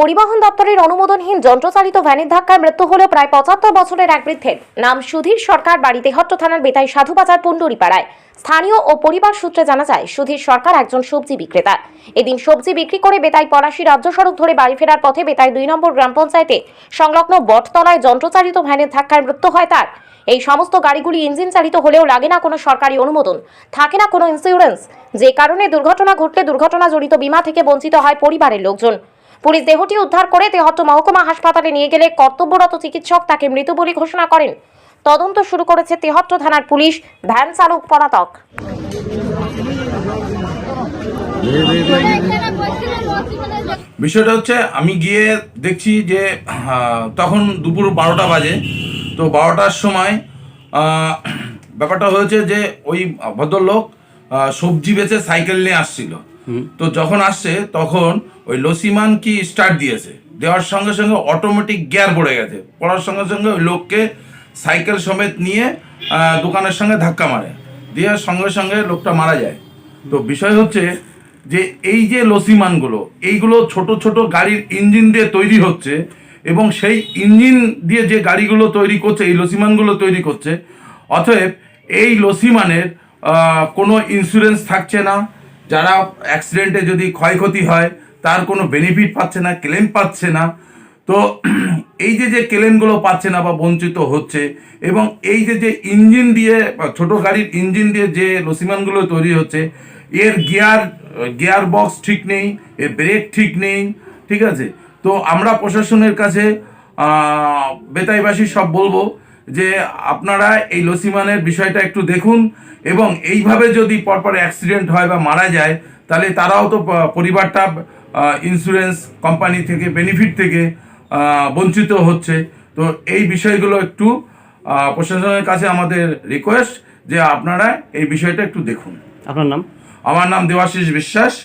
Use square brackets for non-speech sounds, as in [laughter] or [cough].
পরিবহন দপ্তরের অনুমোদনহীন যন্ত্রচালিত ভ্যানের ধাক্কায় মৃত্যু হল প্রায় পঁচাত্তর বছরের এক বৃদ্ধের নাম সুধীর সরকার বাড়ি তেহট্ট থানার বেতাই সাধুবাজার পুন্ডুরিপাড়ায় স্থানীয় ও পরিবার সূত্রে জানা যায়, সুধীর সরকার একজন সবজি বিক্রেতা। এদিন সবজি বিক্রি করে বেতাই পলাশী রাজ্য সড়ক ধরে বাড়ি ফেরার পথে বেতাই দুই নম্বর গ্রাম পঞ্চায়েতে সংলগ্ন বটতলায় যন্ত্রচালিত ভ্যানের ধাক্কায় মৃত্যু হয় তার। এই সমস্ত গাড়িগুলি ইঞ্জিন চালিত হলেও লাগে না কোনো সরকারি অনুমোদন, থাকে না কোনো ইন্স্যুরেন্স যে কারণে দুর্ঘটনা ঘটলে দুর্ঘটনা জড়িত বিমা থেকে বঞ্চিত হয় পরিবারের লোকজন। পুলিশ দেহটি উদ্ধার করে তেহট্ট মহকুমা হাসপাতালে নিয়ে গেলে কর্তব্যরত চিকিৎসক তাকে মৃত বলে ঘোষণা করেন। তদন্ত শুরু করেছে তেহট্ট থানার পুলিশ, ভ্যান চালক পলাতক। বিষয়টা হচ্ছে, আমি গিয়ে দেখছি যে তখন দুপুর বারোটা বাজে। তো বারোটার সময় ব্যাপারটা হয়েছে যে, ওই ভদ্রলোক সবজি বেচে সাইকেল নিয়ে আসছিল। তো যখন আসছে, তখন ওই লসিমান কি স্টার্ট দিয়েছে? দেওয়ার সঙ্গে সঙ্গে অটোমেটিক গিয়ার পড়ে গেছে। পড়ার সঙ্গে সঙ্গে ওই লোককে সাইকেল সমেত নিয়ে দোকানের সঙ্গে ধাক্কা মারে। দিয়ে সঙ্গে সঙ্গে লোকটা মারা যায়। তো বিষয় হচ্ছে যে এই যে লসিমানগুলো, এইগুলো ছোট ছোট গাড়ির ইঞ্জিন দিয়ে তৈরি হচ্ছে এবং সেই ইঞ্জিন দিয়ে যে গাড়িগুলো তৈরি করছে, এই লসিমানগুলো তৈরি করছে, অতএব এই লসিমানের কোনো ইন্স্যুরেন্স থাকছে না। যারা অ্যাক্সিডেন্টে যদি ক্ষয়ক্ষতি হয়, তার কোনো বেনিফিট পাচ্ছে না ক্লেম পাচ্ছে না। তো [clears throat] এই যে যে ক্লেমগুলো পাচ্ছে না বা বঞ্চিত হচ্ছে এবং এই যে যে ইঞ্জিন দিয়ে ছোট গাড়ির ইঞ্জিন দিয়ে যে লসিমানগুলো তৈরি হচ্ছে, এর গিয়ার গিয়ার বক্স ঠিক নেই, এর ব্রেক ঠিক নেই, ঠিক আছে? তো আমরা প্রশাসনের কাছে বেতাইবাসী সব বলব যে আপনারা এই লসিমানের বিষয়টা একটু দেখুন এবং এইভাবে যদি পরপর অ্যাক্সিডেন্ট হয় বা মারা যায় তাহলে তারাও তো পরিবারটা ইন্স্যুরেন্স কোম্পানি থেকে বেনিফিট থেকে বঞ্চিত হচ্ছে। তো এই বিষয়গুলো একটু প্রশাসনের কাছে আমাদের রিকোয়েস্ট যে আপনারা এই বিষয়টা একটু দেখুন। আপনার নাম? আমার নাম দেবাশিস বিশ্বাস।